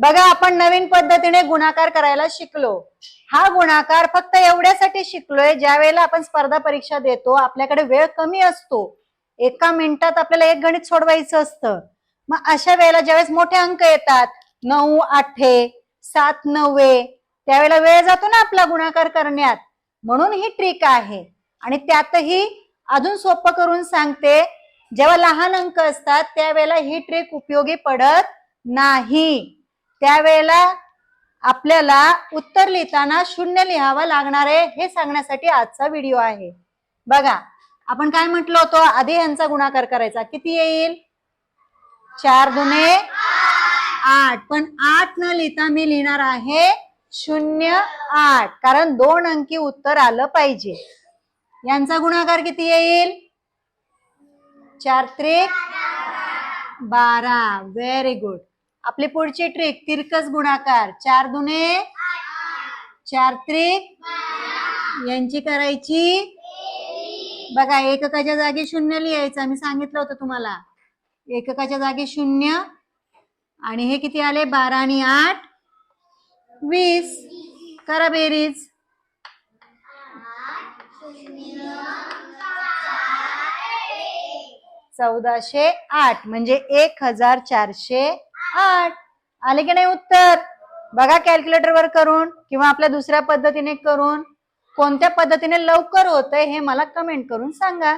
बघा आपण नवीन पद्धतीने गुणाकार करायला शिकलो. हा गुणाकार फक्त एवढ्यासाठी शिकलोय ज्या वेळेला आपण स्पर्धा परीक्षा देतो आपल्याकडे वेळ कमी असतो. एका मिनिटात आपल्याला एक गणित सोडवायचं असतं. मग अशा वेळेला ज्यावेळेस मोठे अंक येतात नऊ आठे सात नव्वे त्यावेळेला वेळ जातो ना आपला गुणाकार करण्यात. म्हणून ही ट्रिक आहे. आणि त्यातही अजून सोपं करून सांगते जेव्हा लहान अंक असतात त्यावेळेला ही ट्रिक उपयोगी पडत नाही. त्यावेळेला आपल्याला उत्तर लिहिताना शून्य लिहावा लागणार आहे हे सांगण्यासाठी आजचा व्हिडिओ आहे. बघा आपण काय म्हटलं होतो? आधी यांचा गुणाकार करायचा. किती येईल? चार दुने आठ. पण आठ न लिहिता मी लिहिणार आहे शून्य आठ. कारण दोन अंकी उत्तर आलं पाहिजे. यांचा गुणाकार किती येईल? चार त्रिक बारा. व्हेरी गुड आपले पुढचे ट्रिक तिरकस गुणाकार. चार दुने चार त्रिक. यांची करायची बघा एककाच्या जागी शून्य लिहायचं. मी सांगितलं होतं तुम्हाला. एककाच्या जागी शून्य. आणि हे किती आले? बारा आणि आठ. वीस. करा बेरीज. चौदाशे आठ. म्हणजे एक हजार चारशे आठ. आले की नाही उत्तर? बघा कॅल्क्युलेटर वर करून किंवा आपल्या दुसऱ्या पद्धतीने करून कोणत्या पद्धतीने लवकर होतंय हे मला कमेंट करून सांगा.